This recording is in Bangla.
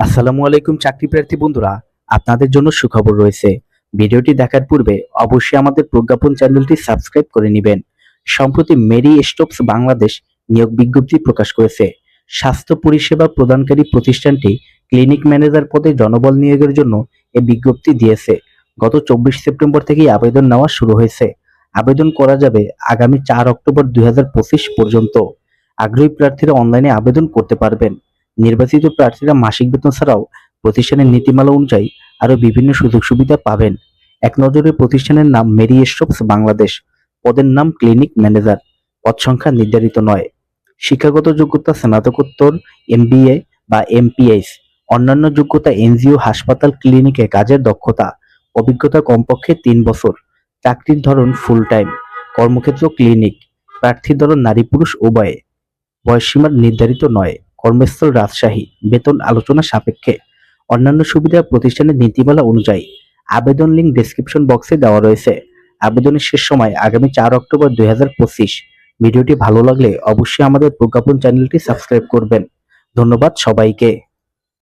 আসসালামু আলাইকুম, চাকরি প্রার্থী বন্ধুরা। আপনাদের জন্য সুখবর রয়েছে। ভিডিওটি দেখার পূর্বে অবশ্যই আমাদের প্রজ্ঞাপন চ্যানেলটি সাবস্ক্রাইব করে নেবেন। সম্প্রতি মেরি স্টোপস বাংলাদেশ নিয়োগ বিজ্ঞপ্তি প্রকাশ করেছে। স্বাস্থ্য পরিষেবা প্রদানকারী প্রতিষ্ঠানটি ক্লিনিক ম্যানেজার পদে জনবল নিয়োগের জন্য এই বিজ্ঞপ্তি দিয়েছে। গত চব্বিশ সেপ্টেম্বর থেকেই আবেদন নেওয়া শুরু হয়েছে। আবেদন করা যাবে আগামী চার অক্টোবর দুই হাজার পঁচিশ পর্যন্ত। আগ্রহী প্রার্থীরা অনলাইনে আবেদন করতে পারবেন। নির্বাচিত প্রার্থীরা মাসিক বেতন ছাড়াও প্রতিষ্ঠানের নীতিমালা অনুযায়ী আরও বিভিন্ন সুযোগ সুবিধা পাবেন। এক নজরে প্রতিষ্ঠানের নাম মেরি স্টোপস বাংলাদেশ, পদের নাম ক্লিনিক ম্যানেজার, পদ সংখ্যা নির্ধারিত নয়। শিক্ষাগত যোগ্যতা স্নাতকোত্তর, এমবিএ বা এমপিএস, অন্যান্য যোগ্যতা এনজিও, হাসপাতাল, ক্লিনিকে কাজের দক্ষতা, অভিজ্ঞতা কমপক্ষে তিন বছর, চাকরির ধরন ফুল টাইম কর্মক্ষেত্র ক্লিনিক, প্রার্থীর ধরন নারী পুরুষ উভয়ে বয়সসীমা নির্ধারিত নয়। কর্মস্থল রাজশাহী, বেতন আলোচনা সাপেক্ষে। অন্যান্য সুবিধা প্রতিষ্ঠানের নীতিমালা অনুযায়ী আবেদন লিঙ্ক ডেসক্রিপশন বক্সে দেওয়া রয়েছে। আবেদনের শেষ সময় আগামী চার অক্টোবর দুই হাজার পঁচিশ। ভিডিওটি ভালো লাগলে অবশ্যই আমাদের প্রজ্ঞাপন চ্যানেলটি সাবস্ক্রাইব করবেন। ধন্যবাদ সবাইকে।